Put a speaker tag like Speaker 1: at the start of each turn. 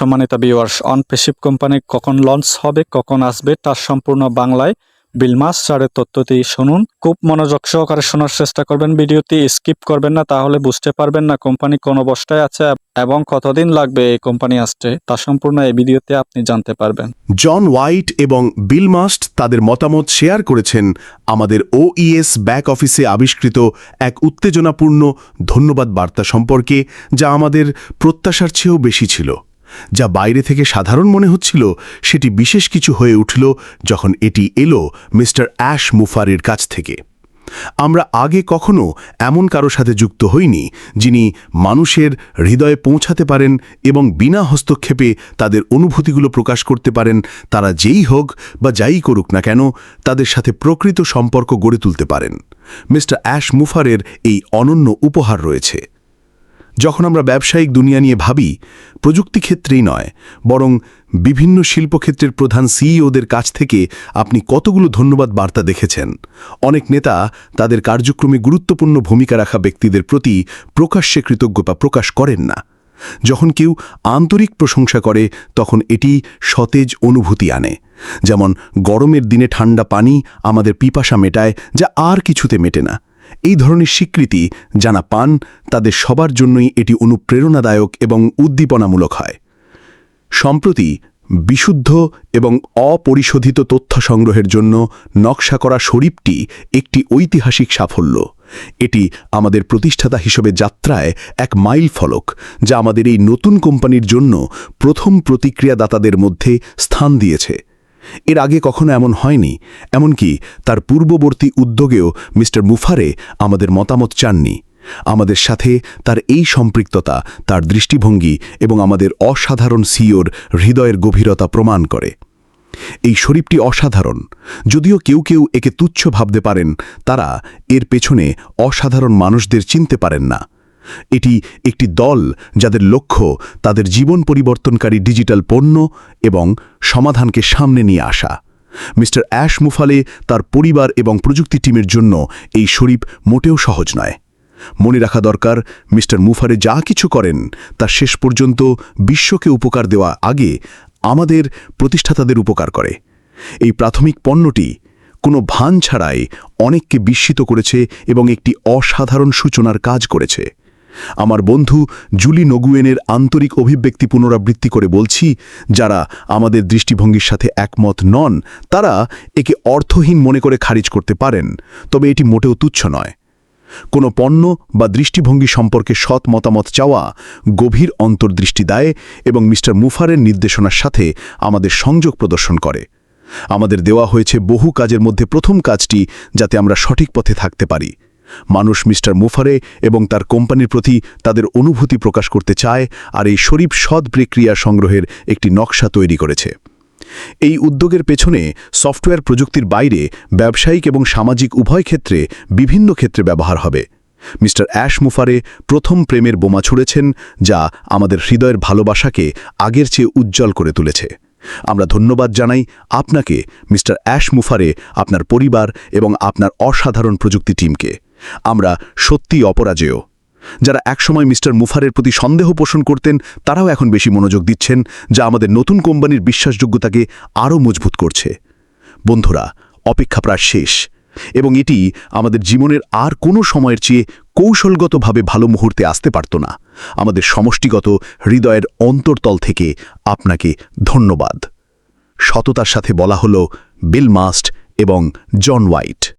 Speaker 1: সম্মানিত ভিউয়ার্স অনপেশিভ কোম্পানি কখন লঞ্চ হবে, কখন আসবে, তার সম্পূর্ণ বাংলায় বিলমাস চারের তথ্যটি শুনুন। খুব মনোযোগ সহকারে শোনার চেষ্টা করবেন ভিডিওটি স্কিপ করবেন না, তাহলে বুঝতে পারবেন না কোম্পানি কোন অবস্থায় আছে এবং কতদিন লাগবে এই কোম্পানি আসতে, তা সম্পূর্ণ এই ভিডিওতে আপনি জানতে পারবেন।
Speaker 2: জন হোয়াইট এবং বিল মাস্ট তাদের মতামত শেয়ার করেছেন আমাদের ওইএস ব্যাক অফিসে আবিষ্কৃত এক উত্তেজনাপূর্ণ ধন্যবাদ বার্তা সম্পর্কে, যা আমাদের প্রত্যাশার চেয়েও বেশি ছিল। যা বাইরে থেকে সাধারণ মনে হচ্ছিল, সেটি বিশেষ কিছু হয়ে উঠল যখন এটি এলো মিস্টার অ্যাশ মুফারের কাছ থেকে। আমরা আগে কখনো এমন কারও সাথে যুক্ত হইনি, যিনি মানুষের হৃদয়ে পৌঁছাতে পারেন এবং বিনা হস্তক্ষেপে তাদের অনুভূতিগুলো প্রকাশ করতে পারেন, তারা যেই হোক বা যাই করুক না কেন, তাদের সাথে প্রকৃত সম্পর্ক গড়ে তুলতে পারেন। মিস্টার অ্যাশ মুফারের এই অনন্য উপহার রয়েছে। যখন আমরা ব্যবসায়িক দুনিয়া নিয়ে ভাবি, প্রযুক্তি ক্ষেত্রেই নয়, বরং বিভিন্ন শিল্পক্ষেত্রের প্রধান সিইওদের কাছ থেকে আপনি কতগুলো ধন্যবাদ বার্তা দেখেছেন। অনেক নেতা তাদের কার্যক্রমে গুরুত্বপূর্ণ ভূমিকা রাখা ব্যক্তিদের প্রতি প্রকাশ্যে কৃতজ্ঞতা প্রকাশ করেন না। যখন কেউ আন্তরিক প্রশংসা করে, তখন এটি সতেজ অনুভূতি আনে। যেমন, গরমের দিনে ঠান্ডা পানি আমাদের পিপাসা মেটায়, যা আর কিছুতে মেটে না। এই ধরনের স্বীকৃতি জানা পান, তাদের সবার জন্যই এটি অনুপ্রেরণাদায়ক এবং উদ্দীপনামূলক হয়। সম্প্রতি বিশুদ্ধ এবং অপরিশোধিত তথ্য সংগ্রহের জন্য নকশা করা শরীফটি একটি ঐতিহাসিক সাফল্য। এটি আমাদের প্রতিষ্ঠাতা হিসেবে যাত্রায় এক মাইল ফলক, যা আমাদের এই নতুন কোম্পানির জন্য প্রথম প্রতিক্রিয়াদাতাদের মধ্যে স্থান দিয়েছে। এর আগে কখনো এমন হয়নি, এমনকি তার পূর্ববর্তী উদ্যোগেও মিস্টার মুফারে আমাদের মতামত চাননি। আমাদের সাথে তার এই সম্পৃক্ততা, তার দৃষ্টিভঙ্গি এবং আমাদের অসাধারণ সিওর হৃদয়ের গভীরতা প্রমাণ করে। এই শরীফটি অসাধারণ। যদিও কেউ কেউ একে তুচ্ছ ভাবতে পারেন, তারা এর পেছনে অসাধারণ মানুষদের চিনতে পারেন না। এটি একটি দল যাদের লক্ষ্য তাদের জীবন পরিবর্তনকারী ডিজিটাল পণ্য এবং সমাধানকে সামনে নিয়ে আসা। মিস্টার অ্যাশ মুফালে তার পরিবার এবং প্রযুক্তি টিমের জন্য এই শরীফ মোটেও সহজ নয়। মনে রাখা দরকার, মিস্টার মুফারে যা কিছু করেন তা শেষ পর্যন্ত বিশ্বকে উপকার দেওয়া আগে আমাদের প্রতিষ্ঠাতাদের উপকার করে। এই প্রাথমিক পণ্যটি কোনো ভান ছাড়াই অনেককে বিস্মিত করেছে এবং একটি অসাধারণ সূচনার কাজ করেছে। আমার বন্ধু জুলি নগুয়েনের আন্তরিক অভিব্যক্তি পুনরাবৃত্তি করে বলছি, যারা আমাদের দৃষ্টিভঙ্গির সাথে একমত নন, তারা একে অর্থহীন মনে করে খারিজ করতে পারেন, তবে এটি মোটেও তুচ্ছ নয়। কোনো পণ্য বা দৃষ্টিভঙ্গি সম্পর্কে সৎ মতামত চাওয়া গভীর অন্তর্দৃষ্টি দেয় এবং মিস্টার মুফারের নির্দেশনার সাথে আমাদের সংযোগ প্রদর্শন করে। আমাদের দেওয়া হয়েছে বহু কাজের মধ্যে প্রথম কাজটি যাতে আমরা সঠিক পথে থাকতে পারি। মানুষ মিস্টার মুফারে এবং তার কোম্পানির প্রতি তাদের অনুভূতি প্রকাশ করতে চায় আর এই শরীফ সৎ প্রক্রিয়া সংগ্রহের একটি নকশা তৈরি করেছে। এই উদ্যোগের পেছনে সফটওয়্যার প্রযুক্তির বাইরে ব্যবসায়িক এবং সামাজিক উভয় ক্ষেত্রে বিভিন্ন ক্ষেত্রে ব্যবহার হবে। মিস্টার অ্যাশ মুফারে প্রথম প্রেমের বোমা ছুড়েছেন, যা আমাদের হৃদয়ের ভালোবাসাকে আগের চেয়ে উজ্জ্বল করে তুলেছে। আমরা ধন্যবাদ জানাই আপনাকে, মিস্টার অ্যাশ মুফারে, আপনার পরিবার এবং আপনার অসাধারণ প্রযুক্তি টিমকে। আমরা সত্যিই অপরাজেয়। যারা একসময় মিস্টার মুফারের প্রতি সন্দেহ পোষণ করতেন, তারাও এখন বেশি মনোযোগ দিচ্ছেন, যা আমাদের নতুন কোম্পানির বিশ্বাসযোগ্যতাকে আরও মজবুত করছে। বন্ধুরা, অপেক্ষা প্রায় শেষ, এবং এটি আমাদের জীবনের আর কোনো সময়ের চেয়ে কৌশলগতভাবে ভালো মুহূর্তে আসতে পারত না। আমাদের সমষ্টিগত হৃদয়ের অন্তর্তল থেকে আপনাকে ধন্যবাদ। সততার সাথে বলা হল বিল মাস্ট এবং জন হোয়াইট